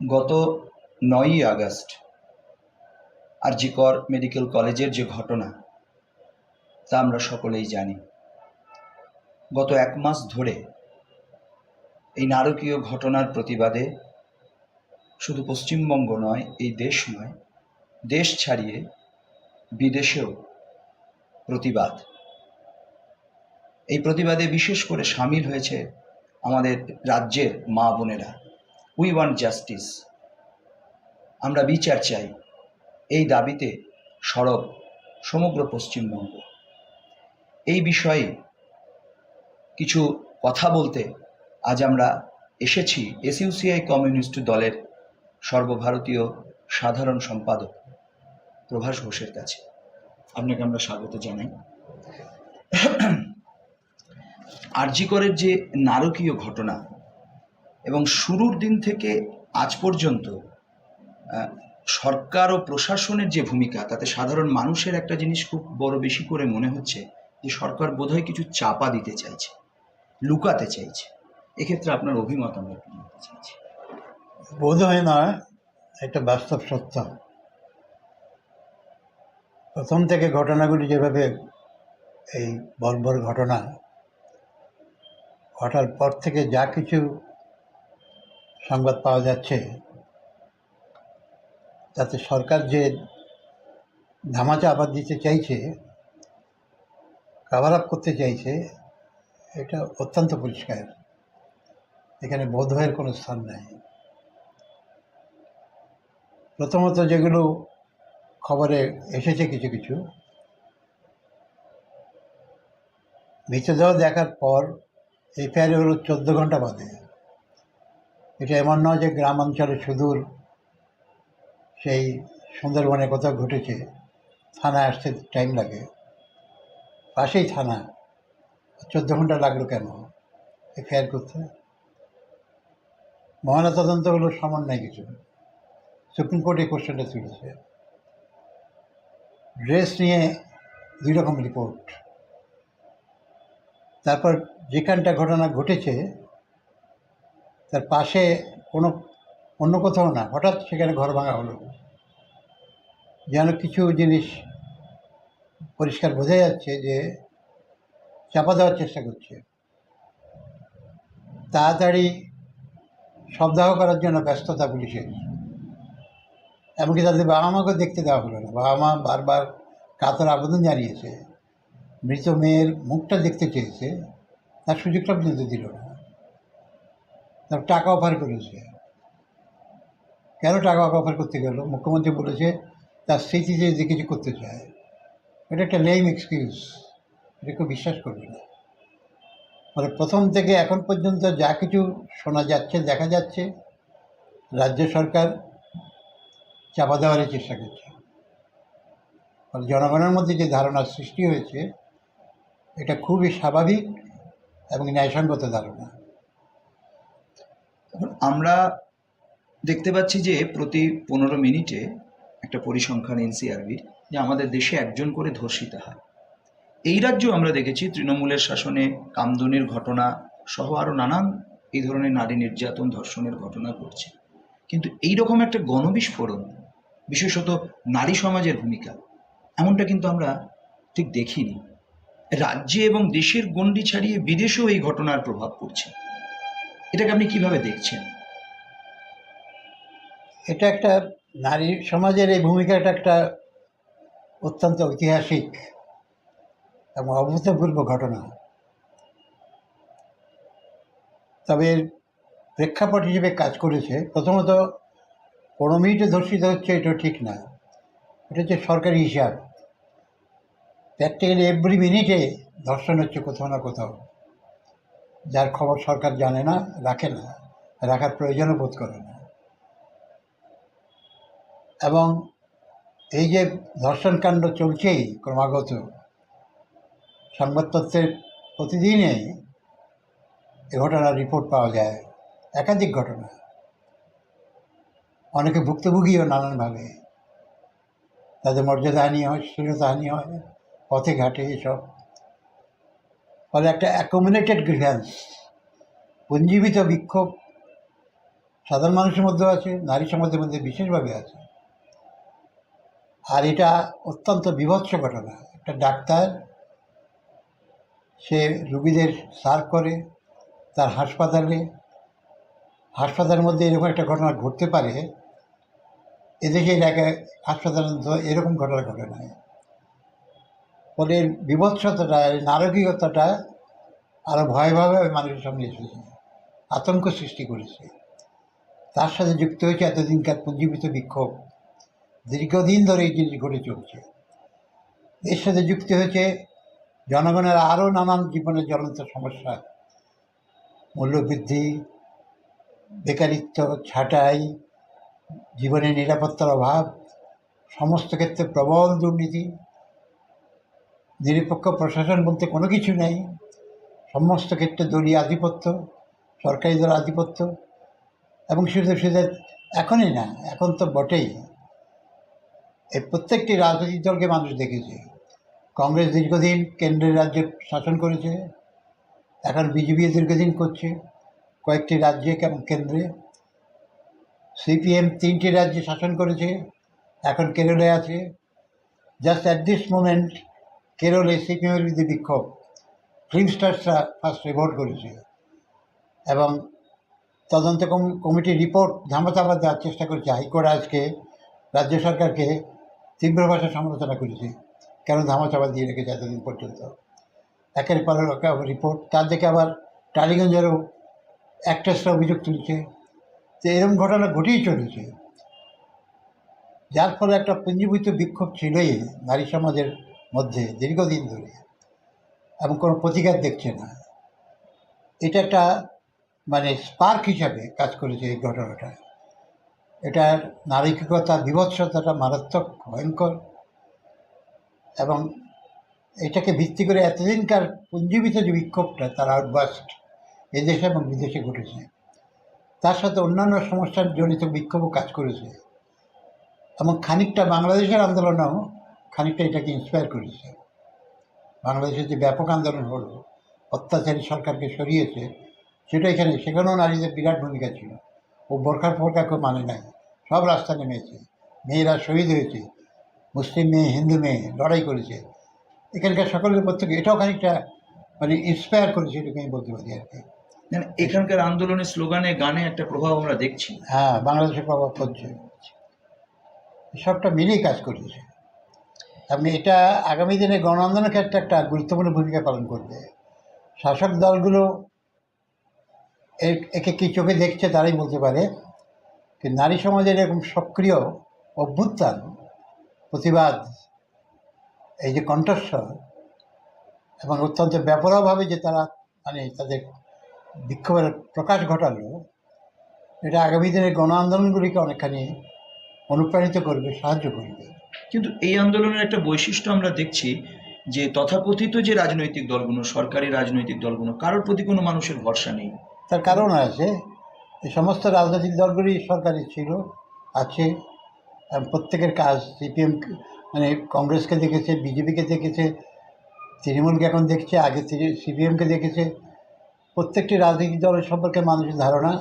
গত নয়ই আগস্ট আর আরজিকর মেডিকেল কলেজের যে ঘটনা, তা আমরা সকলেই জানি। গত এক মাস ধরে এই নারকীয় ঘটনার প্রতিবাদে শুধু পশ্চিমবঙ্গ নয়, এই দেশ নয়, দেশ ছাড়িয়ে বিদেশেও প্রতিবাদ। এই প্রতিবাদে বিশেষ করে সামিল হয়েছে আমাদের রাজ্যের মা বোনেরা। উই ওয়ান্ট জাস্টিস আমরা বিচার চাই। এই দাবিতে সরব সমগ্র পশ্চিমবঙ্গ। এই বিষয়ে কিছু কথা বলতে আজ আমরা এসেছি এসইউসিআই কমিউনিস্ট দলের সর্বভারতীয় সাধারণ সম্পাদক প্রভাস ঘোষের কাছে। আপনাকে আমরা স্বাগত জানাই। আরজিকরের যে নারকীয় ঘটনা এবং শুরুর দিন থেকে আজ পর্যন্ত সরকার ও প্রশাসনের যে ভূমিকা, তাতে সাধারণ মানুষের একটা জিনিস খুব বড় বেশি করে মনে হচ্ছে যে সরকার বোধহয় কিছু চাপা দিতে চাইছে, লুকাতে চাইছে। এক্ষেত্রে আপনার অভিমত আমরা একটু চাইছি। বোধ হয় না, একটা বাস্তব সত্য প্রথম থেকে ঘটনাগুলি যেভাবে এই বর্বর ঘটনা, ঘটার পর থেকে যা কিছু সংবাদ পাওয়া যাচ্ছে তাতে সরকার যে ধামাচা আবার দিতে চাইছে কাভার আপ করতে চাইছে, এটা অত্যন্ত পরিষ্কার। এখানে বোধহয়ের কোনো স্থান নাই। প্রথমত যেগুলো খবরে এসেছে কিছু কিছু, মৃতদেহ দেখার পর এফআইআর হলো চোদ্দ ঘণ্টা বাদে। এটা এমন নয় যে গ্রাম অঞ্চলে সুদূর সেই সুন্দরবনে কোথাও ঘটেছে। থানায় আসতে টাইম লাগে। পাশেই থানা। চোদ্দ ঘণ্টা লাগল কেন? এফআইআর করতে মহানা তদন্ত হলো সমান নাই কিছু। সুপ্রিম কোর্ট এই কোশ্চেনটা তুলেছে। ড্রেস নিয়ে দুই রকম রিপোর্ট। তারপর যেখানটা ঘটনা ঘটেছে তার পাশে কোনো, অন্য কোথাও না, হঠাৎ সেখানে ঘর ভাঙা হলো। যেন কিছু জিনিস পরিষ্কার বোঝা যাচ্ছে যে চাপা দেওয়ার চেষ্টা করছে। তাড়াতাড়ি শবদাহ করার জন্য ব্যস্ততা পুলিশের। এমনকি তাদের বাবা মাকেও দেখতে দেওয়া হলো না। বাবা মা বারবার কাতর আবেদন জানিয়েছে। মৃত মেয়ের মুখটা দেখতে চেয়েছে, তার সুযোগটা পর্যন্ত দিল না। তার টাকা অফার করেছে। কেন টাকা অফার করতে গেল? মুখ্যমন্ত্রী বলেছে, তার স্মৃতিতে যে কিছু করতে চায়, এটা একটা লেম এক্সকিউজ এটা কেউ বিশ্বাস করবে না। মানে প্রথম থেকে এখন পর্যন্ত যা কিছু শোনা যাচ্ছে, দেখা যাচ্ছে, রাজ্য সরকার চাপা দেওয়ার চেষ্টা করছে। ফলে জনগণের মধ্যে যে ধারণার সৃষ্টি হয়েছে, এটা খুবই স্বাভাবিক এবং ন্যায়সঙ্গত ধারণা। এখন আমরা দেখতে পাচ্ছি যে প্রতি পনেরো মিনিটে একটা পরিসংখ্যান এনসিআরবির যে আমাদের দেশে একজন করে ধর্ষিত হয়। এই রাজ্যেও আমরা দেখেছি তৃণমূলের শাসনে কামদুনির ঘটনা সহ আরও নানান এই ধরনের নারী নির্যাতন ধর্ষণের ঘটনা ঘটছে। কিন্তু এই রকম একটা গণবিস্ফোরণ, বিশেষত নারী সমাজের ভূমিকা, এমনটা কিন্তু আমরা ঠিক দেখিনি। রাজ্যে এবং দেশের গণ্ডি ছাড়িয়ে বিদেশেও এই ঘটনার প্রভাব পড়ছে। এটাকে আপনি কীভাবে দেখছেন? এটা একটা নারী সমাজের এই ভূমিকাটা একটা অত্যন্ত ঐতিহাসিক এবং অভূতপূর্ব ঘটনা। তবে প্রেক্ষাপট হিসেবে কাজ করেছে, প্রথমত পনেরো মিনিটে ধর্ষিত হচ্ছে এটা ঠিক না। এটা হচ্ছে সরকারি হিসাব। প্র্যাকটিক্যালি এভরি মিনিটে ধর্ষণ হচ্ছে কোথাও না কোথাও। যার খবর সরকার জানে না, রাখে না, রাখার প্রয়োজনও বোধ করে না। এবং এই যে ধর্ষণকাণ্ড চলছেই ক্রমাগত, সংবাদপত্রের প্রতিদিনই এ ঘটনার রিপোর্ট পাওয়া যায়, একাধিক ঘটনা। অনেকে ভুক্তভোগীও নানানভাবে। তাদের মর্যাদাহানি হয় শ্লীলতাহানি হয়, পথে ঘাটে এসব। ফলে একটা অ্যাকোমোলেটেড গ্রিভ্যান্স পুঞ্জীবিত বিক্ষোভ সাধারণ মানুষের মধ্যেও আছে, নারী সমাজের মধ্যে বিশেষভাবে আছে। আর এটা অত্যন্ত বিভৎস ঘটনা। একটা ডাক্তার, সে রুগীদের সার্ভ করে তার হাসপাতালে। হাসপাতালের মধ্যে এরকম একটা ঘটনা ঘটতে পারে। এদেশে এলাকায় তো এরকম ঘটনা ঘটে না। এর বিভৎসতাটা নারকীয়তাটা আরও ভয়াবহভাবে মানুষের সামনে এসেছে আতঙ্ক সৃষ্টি করেছে। তার সাথে যুক্ত হয়েছে এতদিনকার পুঞ্জীবিত বিক্ষোভ। দীর্ঘদিন ধরে এই জিনিস ঘটে চলছে। এর সাথে যুক্ত হয়েছে জনগণের আরও নানান জীবনের জ্বলন্ত সমস্যা। মূল্যবৃদ্ধি, বেকারিত্ব, ছাঁটাই, জীবনের নিরাপত্তার অভাব, সমস্ত ক্ষেত্রে প্রবল দুর্নীতি। নিরপেক্ষ প্রশাসন বলতে কোনো কিছু নেই, সমস্ত ক্ষেত্রে দলীয় আধিপত্য, সরকারি দল আধিপত্য, এবং শুধু শুধু এখনই না, এখন তো বটেই। এই প্রত্যেকটি রাজনৈতিক দলকে মানুষ দেখেছে। কংগ্রেস দীর্ঘদিন কেন্দ্রের রাজ্যে শাসন করেছে, এখন বিজেপি দীর্ঘদিন করছে, কয়েকটি রাজ্যে এবং কেন্দ্রে। সিপিএম তিনটি রাজ্যে শাসন করেছে, এখন কেরলে আছে। জাস্ট অ্যাট দিস মোমেন্ট কেরলে সিপিএমের বিরুদ্ধে বিক্ষোভ ফিল্ম স্টার্সরা ফার্স্ট রিপোর্ট করেছে এবং তদন্ত কমিটির রিপোর্ট ধামাচাপা দেওয়ার চেষ্টা করেছে। হাইকোর্ট আজকে রাজ্য সরকারকে তীব্র ভাষায় সমালোচনা করেছে, কেন ধামাচাপা দিয়ে রেখেছে এতদিন পর্যন্ত? একের পর রিপোর্ট, তার দিকে আবার টালিগঞ্জেরও অ্যাক্ট্রেসরা অভিযোগ তুলছে তো এরকম ঘটনা ঘটেই চলেছে। যার ফলে একটা পুঞ্জীভূত বিক্ষোভ ছিলই নারী সমাজের মধ্যে দীর্ঘদিন ধরে। এবং কোনো প্রতিকার দেখছে না। এটা একটা মানে স্পার্ক হিসাবে কাজ করেছে এই ঘটনাটা। এটার নারীকতা, বিভৎসতাটা মারাত্মক, ভয়ঙ্কর। এবং এটাকে ভিত্তি করে এতদিনকার পুঞ্জীবিত যে বিক্ষোভটা, তার আউটবাস্ট এদেশে এবং বিদেশে ঘটেছে। তার সাথে অন্যান্য সমস্যার জনিত বিক্ষোভও কাজ করেছে। এবং খানিকটা বাংলাদেশের আন্দোলনও খানিকটা এটাকে ইন্সপায়ার করেছে। বাংলাদেশের যে ব্যাপক আন্দোলন হলো অত্যাচারী সরকারকে সরিয়েছে সেটা এখানে সেখানেও নারীদের বিরাট ভূমিকা ছিল। ও বোরখার ফোরখা কেউ মানে নাই। সব রাস্তা নেমেছে। মেয়েরা শহীদ হয়েছে। মুসলিম মেয়ে হিন্দু মেয়ে লড়াই করেছে। এখানকার সকলের প্রত্যেকে এটাও খানিকটা মানে ইন্সপায়ার করেছে এটাকে আমি বলতে পারি আর কি। মানে এখানকার আন্দোলনের স্লোগানে গানে একটা প্রভাব আমরা দেখছি। হ্যাঁ বাংলাদেশের প্রভাব পড়ছে। সবটা মিলেই কাজ করেছে। এবং এটা আগামী দিনে গণ আন্দোলনের ক্ষেত্রে একটা গুরুত্বপূর্ণ ভূমিকা পালন করবে। শাসক দলগুলো একে কী চোখে দেখছে তারাই বলতে পারে। যে নারী সমাজের এরকম সক্রিয় অভ্যুত্থান, প্রতিবাদ, এই যে কণ্ঠস্বর এবং অত্যন্ত ব্যাপকভাবে যে তারা মানে তাদের বিক্ষোভের প্রকাশ ঘটালো, এটা আগামী দিনের গণ আন্দোলনগুলিকে অনেকখানি অনুপ্রাণিত করবে, সাহায্য করবে। কিন্তু এই আন্দোলনের একটা বৈশিষ্ট্য আমরা দেখছি যে তথাকথিত যে রাজনৈতিক দলগুলো, সরকারি রাজনৈতিক দলগুলো, কারোর প্রতি কোনো মানুষের ভরসা নেই। তার কারণ আছে, এই সমস্ত রাজনৈতিক দলগুলি সরকারি ছিল, আছে প্রত্যেকের কাজ সিপিএম মানে কংগ্রেসকে দেখেছে, বিজেপিকে দেখেছে, তৃণমূলকে এখন দেখছে, আগে সিপিএমকে দেখেছে। প্রত্যেকটি রাজনৈতিক দলের সম্পর্কে মানুষের ধারণা,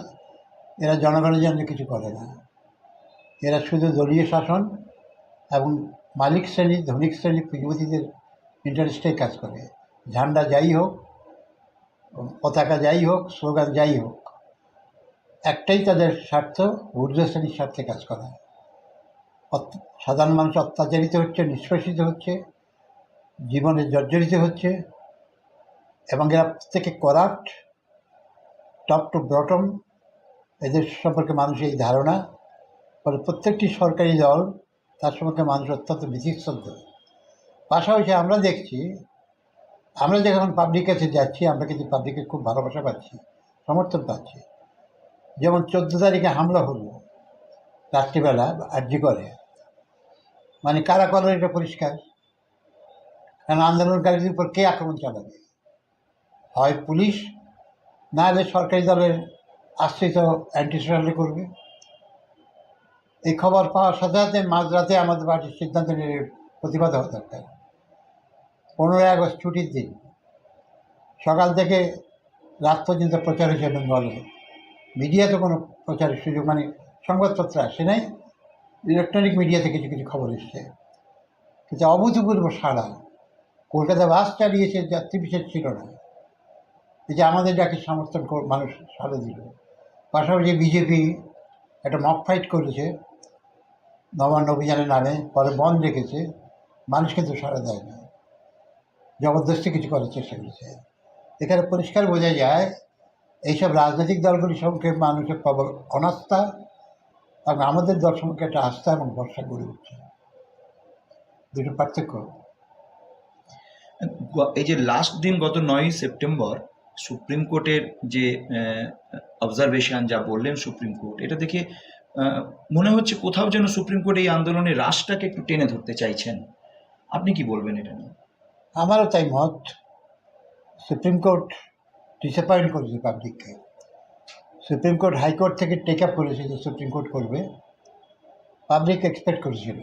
এরা জনগণের জন্য কিছু করে না। এরা শুধু দলীয় শাসন এবং মালিক শ্রেণি, ধনিক শ্রেণি, পুঁজিপতিদের ইন্টারেস্টেই কাজ করে। ঝান্ডা যাই হোক, পতাকা যাই হোক, স্লোগান যাই হোক, একটাই তাদের স্বার্থ, ঊর্ধ্ব শ্রেণির স্বার্থে কাজ করা। সাধারণ মানুষ অত্যাচারিত হচ্ছে, নিষ্পেষিত হচ্ছে, জীবনে জর্জরিত হচ্ছে, এবং এরা প্রত্যেকে করাপ্ট টপ টু বটম এদের সম্পর্কে মানুষের এই ধারণা। ফলে প্রত্যেকটি সরকারি দল তার সম্পর্কে মানুষ অত্যন্ত বিচিত্র। পাশাপাশি আমরা দেখছি, আমরা যখন পাবলিক কাছে যাচ্ছি, আমরা কিন্তু পাবলিকের খুব ভালোবাসা পাচ্ছি, সমর্থন পাচ্ছি। যেমন চোদ্দ তারিখে হামলা হলো, রাত্রিবেলা আর্জি করে। মানে কারা করল এটা পরিষ্কার? কারণ আন্দোলনকারীদের উপর কে আক্রমণ চালাবে? হয় পুলিশ? না হলে সরকারি দলের আশ্রিত অ্যান্টি করবে? এই খবর পাওয়ার সাথে সাথে মাঝরাতে আমাদের পার্টির সিদ্ধান্ত নিয়ে প্রতিবাদ হওয়া দরকার। পনেরোই আগস্ট ছুটির দিন। সকাল থেকে রাত পর্যন্ত প্রচার হয়েছে বেঙ্গলে। মিডিয়াতে কোনো প্রচারের সুযোগ মানে সংবাদপত্র আসে নাই। ইলেকট্রনিক মিডিয়াতে কিছু কিছু খবর এসছে। কিন্তু অভূতপূর্ব সাড়া। কলকাতা বাস চালিয়েছে, যাত্রী বিশেষ ছিল না। এই যে আমাদের যাকে সমর্থন মানুষ সাড়া দিল। পাশাপাশি বিজেপি একটা মক ফাইট করেছে। নবান্ন অভিযানের নামে পরে বন্ধ রেখেছে, মানুষ কিন্তু সারা দেয় না। জবরদস্তি কিছু করার চেষ্টা করেছে। এখানে পরিষ্কার বোঝা যায়, এইসব রাজনৈতিক দলগুলির সঙ্গে মানুষের প্রবল অনাস্থা এবং আমাদের দল সম্পর্কে একটা আস্থা এবং ভরসা গড়ে উঠছে। দুটো পার্থক্য। এই যে লাস্ট দিন গত নয়ই সেপ্টেম্বর সুপ্রিম কোর্টের যে অবজারভেশন যা বললেন সুপ্রিম কোর্ট, এটা দেখে মনে হচ্ছে কোথাও যেন সুপ্রিম কোর্ট এই আন্দোলনে রাশটাকে একটু টেনে ধরতে চাইছেন। আপনি কি বলবেন এটা নিয়ে? আমারও তাই মত। সুপ্রিম কোর্ট ডিসঅ্যাপয়েন্ট করেছে পাবলিককে সুপ্রিম কোর্ট হাইকোর্ট থেকে টেক আপ করেছে যে সুপ্রিম কোর্ট করবে। পাবলিক এক্সপেক্ট করেছিল।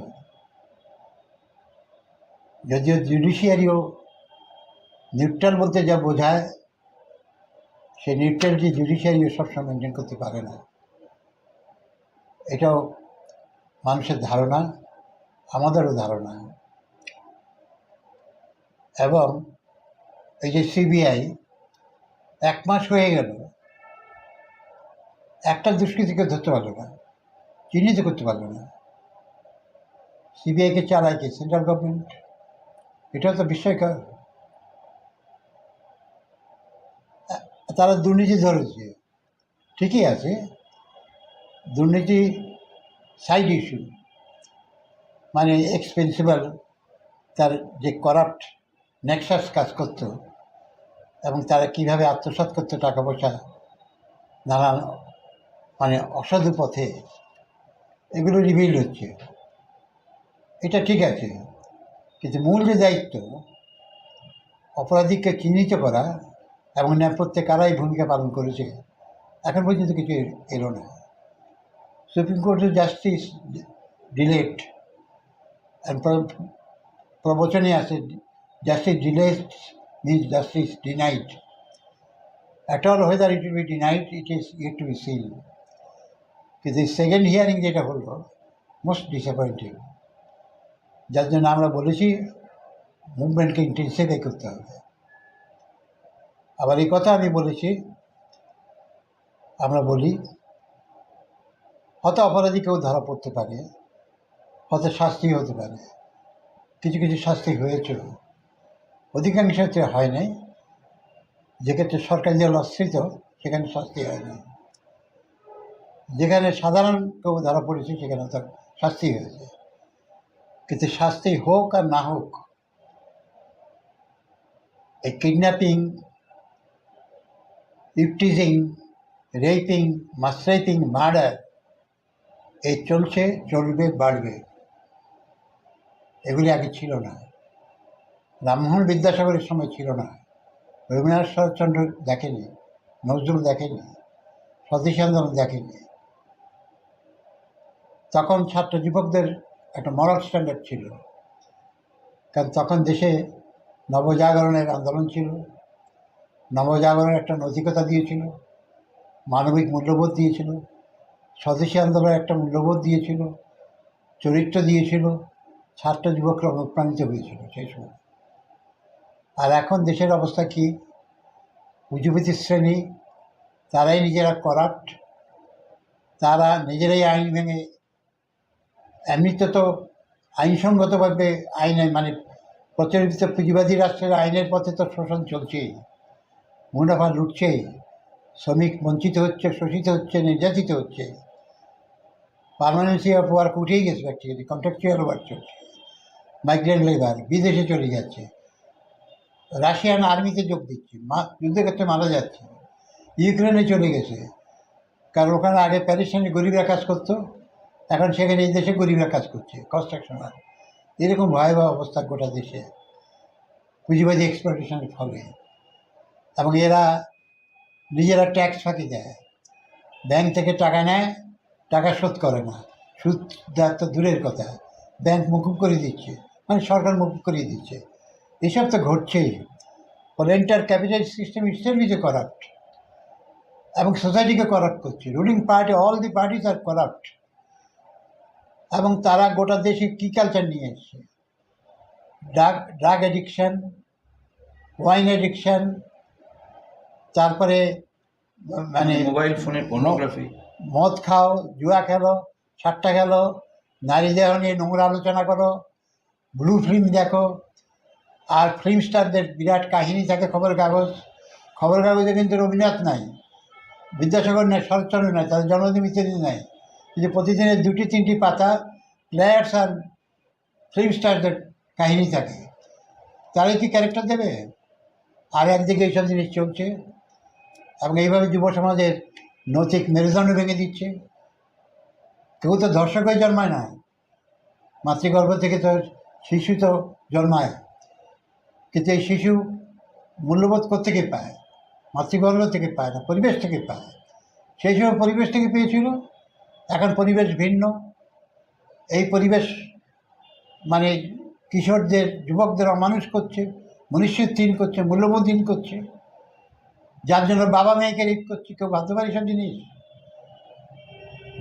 যদিও জুডিশিয়ারিও নিউট্রাল বলতে যা বোঝায় সেই নিউট্রালিটি জুডিশিয়ারিও সবসময় মেনটেন করতে পারে না। এটাও মানুষের ধারণা, আমাদেরও ধারণা। এবং এই যে সিবিআই, এক মাস হয়ে গেল। একটা দুষ্কৃতিকে ধরতে পারল না চিহ্নিত করতে পারল না। সিবিআইকে চালায় কি? Central government? এটাও তো বিস্ময়কর। তারা দুর্নীতি ধরেছে। ঠিকই আছে দুর্নীতি সাইড ইস্যু মানে এক্সপেন্সিবল তার যে করাপ্ট নেক্সাস কাজ করত এবং তারা কীভাবে আত্মসাৎ করতো টাকা পয়সা, নানান মানে অসাধু পথে, এগুলো রিভিল হচ্ছে। এটা ঠিক আছে, কিন্তু মূল যে দায়িত্ব, অপরাধীকে চিহ্নিত করা এবং নেপথ্যে কারাই ভূমিকা পালন করেছে, এখন পর্যন্ত কিছু এলো না। সুপ্রিম কোর্টের জাস্টিস ডিলেট প্রবচনে আছে justice delayed means justice denied at all whether it will be denied it is it to be seal কিন্তু সেকেন্ড হিয়ারিং যেটা হলো মোস্ট ডিসঅ্যাপয়েন্টিং যার জন্য আমরা বলেছি মুভমেন্টকে ইন্টেন্সিফাই করতে হবে। আবার এই কথা আমি বলেছি, আমরা বলি হয়তো অপরাধী কেউ ধরা পড়তে পারে হয়তো শাস্তি হতে পারে। কিছু কিছু শাস্তি হয়েছিল অধিকাংশ ক্ষেত্রে হয় নাই। যে ক্ষেত্রে সরকার যে লস্কৃত সেখানে শাস্তি হয় না যেখানে সাধারণ কেউ ধরা পড়েছে, সেখানে তার শাস্তি হয়েছে। কিন্তু শাস্তি হোক আর না হোক, এই কিডন্যাপিং ইফটিজিং রেপিং মাস্ট্রাইপিং মার্ডার এই চলছে, চলবে, বাড়বে। এগুলি আগে ছিল না। রামমোহন বিদ্যাসাগরের সময় ছিল না। রবীন্দ্রনাথ শরৎচন্দ্র দেখেনি নজরুল দেখেনি স্বদেশী আন্দোলন দেখেনি তখন ছাত্র যুবকদের একটা মরাল স্ট্যান্ডার্ড ছিল। কারণ তখন দেশে নবজাগরণের আন্দোলন ছিল, নবজাগরণের একটা নৈতিকতা দিয়েছিল, মানবিক মূল্যবোধ দিয়েছিল। স্বদেশী আন্দোলনের একটা মূল্যবোধ দিয়েছিল, চরিত্র দিয়েছিল ছাত্র যুবকরা অনুপ্রাণিত হয়েছিল সেই সময়। আর এখন দেশের অবস্থা কি? পুঁজিপতি শ্রেণি, তারাই নিজেরা করাপ্ট, তারা নিজেরাই আইন ভেঙে এমনিতে তো আইনসঙ্গতভাবে আইনে মানে প্রচলিত পুঁজিবাদী রাষ্ট্রের আইনের পথে তো শোষণ চলছেই, মুনাফা লুটছে শ্রমিক বঞ্চিত হচ্ছে, শোষিত হচ্ছে, নির্যাতিত হচ্ছে পারমানেন্সি অফ ওয়ার্ক উঠেই গেছে অ্যাকচুয়ালি কন্ট্রাকচুয়াল ওয়ার্ক চলছে। মাইগ্রেন্ট লেবার বিদেশে চলে যাচ্ছে। রাশিয়ান আর্মিতে যোগ দিচ্ছে যুদ্ধক্ষেত্রে মারা যাচ্ছে। ইউক্রেনে চলে গেছে। কারণ ওখানে আগে প্যারিসানে গরিবরা কাজ করতো, এখন সেখানে এই দেশে গরিবরা কাজ করছে কনস্ট্রাকশন আর এরকম ভয়াবহ অবস্থা গোটা দেশে। পুঁজিবাদী এক্সপ্লোটেশনের ফলে। এবং এরা নিজেরা ট্যাক্স ফাঁকি দেয়। ব্যাংক থেকে টাকা নেয়, টাকা শোধ করে না। সুদ দেওয়ার তো দূরের কথা। ব্যাংক মুকুব করে দিচ্ছে মানে সরকার মুকুব করিয়ে দিচ্ছে। এসব তো ঘটছেই। ফলে entire capital system itself is a corrupt. এবং সোসাইটিকে করাপ্ট করছে। Ruling party, all the parties R corrupt. এবং তারা গোটা দেশে কী কালচার নিয়ে এসছে? Drug drug addiction wine addiction তারপরে মানে মোবাইল ফোনের পর্নোগ্রাফি মদ খাও জুয়া খেলো সাতটা খেলো নারী দেহ নিয়ে নোংরা আলোচনা করো ব্লু ফিল্ম দেখো আর ফিল্ম স্টারদের বিরাট কাহিনী থাকে খবরের কাগজ। খবরের কাগজে কিন্তু রবীন্দ্রনাথ নাই বিদ্যাসাগর নেই শরৎচন্দ্র নাই তাদের জন্মদিন ইত্যাদি নাই। কিন্তু প্রতিদিনের দুটি তিনটি পাতা প্লেয়ার্স আর ফিল্ম স্টারদের কাহিনী থাকে। তারাই কি ক্যারেক্টার দেবে? আর একদিকে এইসব জিনিস চলছে। এবং এইভাবে যুব সমাজের নৈতিক মেরুদণ্ড ভেঙে দিচ্ছে। কেউ তো দর্শক হয়ে জন্মায় না। মাতৃগর্ভ থেকে তো শিশু তো জন্মায়। কিন্তু এই শিশু মূল্যবোধ থেকে পায়? মাতৃগর্ভ থেকে পায় না, পরিবেশ থেকে পায়? সেই সময় পরিবেশ থেকে পেয়েছিল। এখন পরিবেশ ভিন্ন। এই পরিবেশ মানে কিশোরদের, যুবকদের অমানুষ করছে, মনুষ্যত্বহীন করছে, মূল্যবোধহীন করছে। যার জন্য বাবা মেয়েকে রেপ করছে, কেউ ভাবতে পারে সব জিনিস?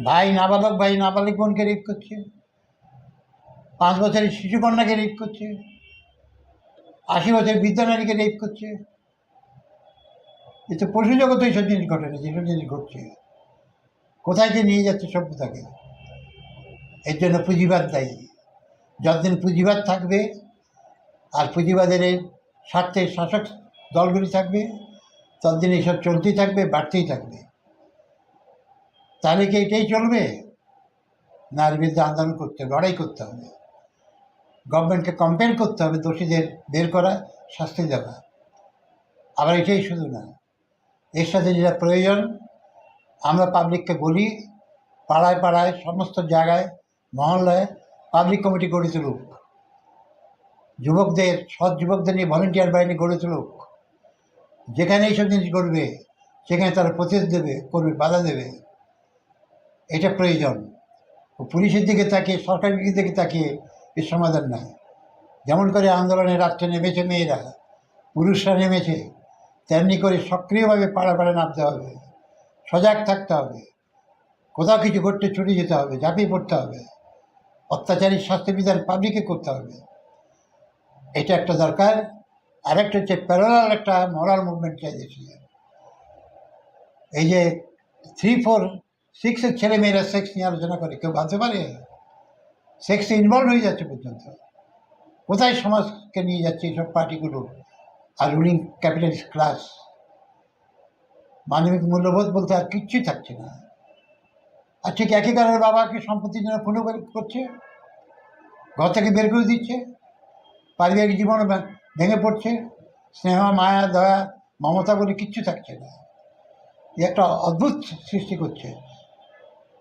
ভাই নাবালক, ভাই নাবালিক বোনকে রেপ করছে। পাঁচ বছরের শিশুকন্যাকে রেপ করছে। আশি বছরের বৃদ্ধ নারীকে রেপ করছে। এ তো পশু জগতে এইসব জিনিস ঘটে না, যেসব জিনিস ঘটছে। কোথায় যে নিয়ে যাচ্ছে সভ্যতাকে? এর জন্য পুঁজিবাদ দায়ী। যতদিন পুঁজিবাদ থাকবে, আর পুঁজিবাদের স্বার্থে শাসক দলগুলি থাকবে ততদিন এইসব চলতেই থাকবে, বাড়তেই থাকবে। তাহলে কি এটাই চলবে? না, এর বিরুদ্ধে আন্দোলন করতে হবে, লড়াই করতে হবে। গভর্নমেন্টকে কম্পেল করতে হবে, দোষীদের বের করা, শাস্তি দেওয়া। আবার এটাই শুধু না, এর সাথে যেটা প্রয়োজন, আমরা পাবলিককে বলি, পাড়ায় পাড়ায়, সমস্ত জায়গায়, মহল্লায় পাবলিক কমিটি গড়ে তুলুক। যুবকদের, সৎ যুবকদের নিয়ে ভলেন্টিয়ার বাহিনী গড়ে তুলুক। যেখানে এইসব জিনিস করবে সেখানে তারা প্রতিরোধ দেবে, করবে, বাধা দেবে। এটা প্রয়োজন। পুলিশের দিকে তাকিয়ে, সরকারের দিকে তাকিয়ে এর সমাধান নাই। যেমন করে আন্দোলনে রাত্রে নেমেছে মেয়েরা, পুরুষরা নেমেছে, তেমনি করে সক্রিয়ভাবে পাড়া পাড়া নামতে হবে, সজাগ থাকতে হবে, কোথাও কিছু করতে ছুটে যেতে হবে, ঝাঁপিয়ে পড়তে হবে অত্যাচারী শাস্তি বিধান পাবলিকে করতে হবে। এটা একটা দরকার। আরেকটা হচ্ছে প্যারালাল একটা মরাল মুভমেন্ট চাই দেশে এই যে থ্রি ফোর সিক্সের ছেলে মেয়েরা সেক্স নিয়ে আলোচনা করে, কেউ ভাবতে পারে? সেক্সে ইনভলভ হয়ে যাচ্ছে পর্যন্ত। কোথায় সমাজকে নিয়ে যাচ্ছে এইসব পার্টিগুলো আর রুলিং ক্যাপিটালিস্ট ক্লাস মানবিক মূল্যবোধ বলতে আর কিচ্ছুই থাকছে না। আর ঠিক একই কারণে বাবাকে সম্পত্তির জন্য খুনে করছে, ঘর থেকে বের করে দিচ্ছে। পারিবারিক জীবনও ভে- ভেঙে পড়ছে, স্নেহ, মায়া, দয়া, মমতা বলে কিচ্ছু থাকছে না। একটা অদ্ভুত সৃষ্টি করছে।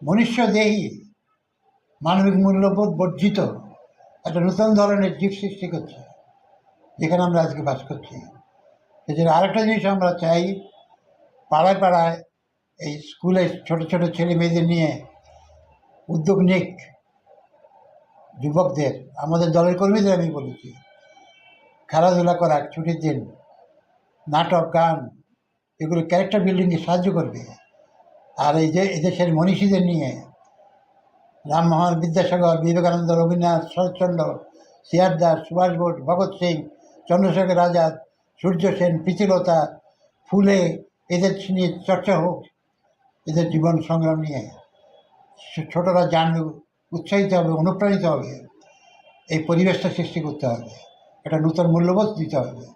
মনুষ্য দেহী, মানবিক মূল্যবোধ বর্জিত একটা নতুন ধরনের জীব সৃষ্টি করছে, যেখানে আমরা আজকে বাস করছি। এছাড়া আরেকটা জিনিস আমরা চাই, পাড়ায় পাড়ায় এই স্কুলে ছোট ছোট ছেলে মেয়েদের নিয়ে উদ্যোগ নিক। যুবকদের, আমাদের দলের কর্মীদের আমি বলেছি। খেলাধুলা করা ছুটির দিন নাটক, গান, এগুলো ক্যারেক্টার বিল্ডিংয়ে সাহায্য করবে। আর এই যে এদেশের মনীষীদের নিয়ে রামমোহন বিদ্যাসাগর, বিবেকানন্দ, রবীন্দ্রনাথ শরৎচন্দ্র, সিয়ার দাস, সুভাষ বোস, ভগৎ সিং, চন্দ্রশেখর আজাদ, সূর্য সেন প্রীতিলতা ফুলে, এদের নিয়ে চর্চা হোক, এদের জীবন সংগ্রাম নিয়ে। ছোটরা জানবে, উৎসাহিত হবে, অনুপ্রাণিত হবে। এই পরিবেশটা সৃষ্টি করতে হবে। একটা নূতন মূল্যবোধ দিতে হবে।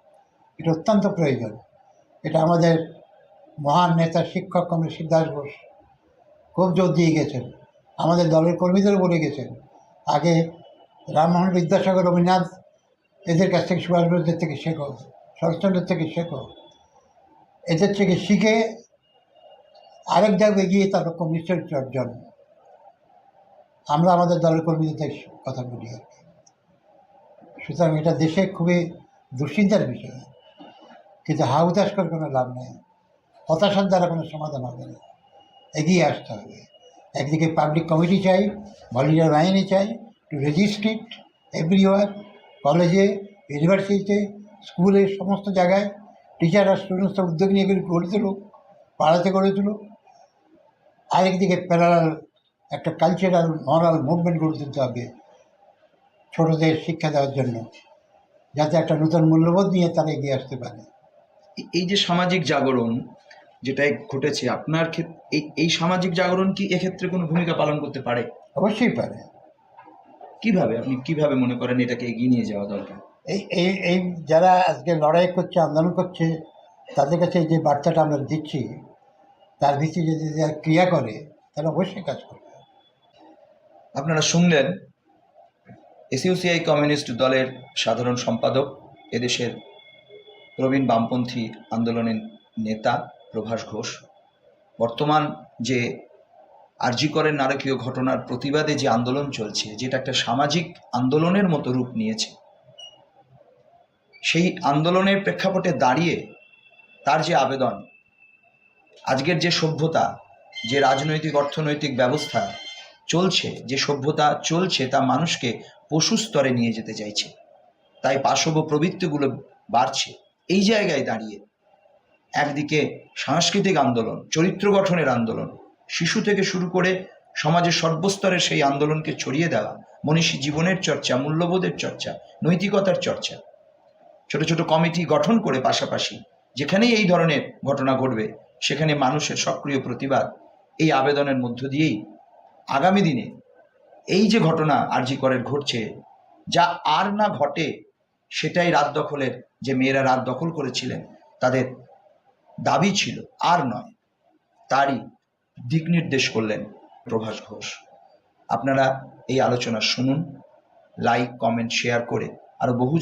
এটা অত্যন্ত প্রয়োজন। এটা আমাদের মহান নেতা, শিক্ষক কমরেড শিবদাস বোস খুব জোর দিয়ে গেছেন। আমাদের দলের কর্মীদেরও বলে গেছেন। আগে রামমোহন বিদ্যাসাগর, রবীন্দ্রনাথ, এদের কাছ থেকে, সুভাষ বোসদের থেকে শেখো, শরৎচন্দ্রের থেকে শেখো। এদের থেকে শিখে আরেক জায়গায় গিয়ে তার কমিউনিস্ট অর্জন আমরা আমাদের দলের কর্মীদের কথা বলি আর সুতরাং এটা দেশে খুবই দুশ্চিন্তার বিষয়। কিন্তু হাউদাস করে কোনো লাভ নেই। হতাশার দ্বারা কোনো সমাধান হবে না। এগিয়ে আসতে হবে। একদিকে পাবলিক কমিটি চাই ভলেন্টিয়ার বাহিনী চাই টু রেজিস্ট্রিট এভরিওয়ার কলেজে ইউনিভার্সিটিতে স্কুলে সমস্ত জায়গায় টিচাররা স্টুডেন্টসরা উদ্যোগ নিয়ে এগুলি গড়ে তুলুক পাড়াতে গড়ে তুলুক। আরেকদিকে প্যারালাল একটা কালচারাল মরাল মুভমেন্ট গড়ে তুলতে হবে। ছোটদের শিক্ষা দেওয়ার জন্য যাতে একটা নতুন মূল্যবোধ নিয়ে তারা এগিয়ে আসতে পারে। এই যে সামাজিক জাগরণ যেটা ঘটেছে আপনার ক্ষেত্রে এই সামাজিক জাগরণ কি এক্ষেত্রে কোনো ভূমিকা পালন করতে পারে? অবশ্যই পারে। কীভাবে? আপনি কীভাবে মনে করেন এটাকে এগিয়ে নিয়ে যাওয়া দরকার? এই এই এই যারা আজকে লড়াই করছে আন্দোলন করছে তাদের কাছে যে বার্তাটা আমরা দিচ্ছি তার ভিত্তিতে যদি যারা ক্রিয়া করে তাহলে অবশ্যই কাজ করবে। আপনারা শুনলেন এসইউসিআই কমিউনিস্ট দলের সাধারণ সম্পাদক এদেশের প্রবীণ বামপন্থী আন্দোলনের নেতা প্রভাস ঘোষ। বর্তমান যে আরজিকরের নারকীয় ঘটনার প্রতিবাদে যে আন্দোলন চলছে, যেটা একটা সামাজিক আন্দোলনের মতো রূপ নিয়েছে, সেই আন্দোলনের প্রেক্ষাপটে দাঁড়িয়ে তার যে আবেদন, আজকের যে সভ্যতা, যে রাজনৈতিক, অর্থনৈতিক ব্যবস্থা চলছে, যে সভ্যতা চলছে, তা মানুষকে পশু স্তরে নিয়ে যেতে চাইছে। তাই পাশব প্রবৃত্তিগুলো বাড়ছে। এই জায়গায় দাঁড়িয়ে একদিকে সাংস্কৃতিক আন্দোলন, চরিত্র গঠনের আন্দোলন, শিশু থেকে শুরু করে সমাজের সর্বস্তরে সেই আন্দোলনকে ছড়িয়ে দেওয়া, মনীষী জীবনের চর্চা, মূল্যবোধের চর্চা, নৈতিকতার চর্চা। ছোট ছোট কমিটি গঠন করে পাশাপাশি যেখানেই এই ধরনের ঘটনা ঘটবে, সেখানে মানুষের সক্রিয় প্রতিবাদ এই আবেদনের মধ্য দিয়েই আগামী দিনে এই যে ঘটনা আরজি করের ঘটছে, যা আর না ঘটে, সেটাই রাত দখলের যে মেয়েরা রাত দখল করেছিলেন, তাদের দাবি ছিল, আর নয়, তারই দিক নির্দেশ করলেন প্রভাস ঘোষ। আপনারা এই আলোচনা শুনুন লাইক কমেন্ট শেয়ার করে আরও বহু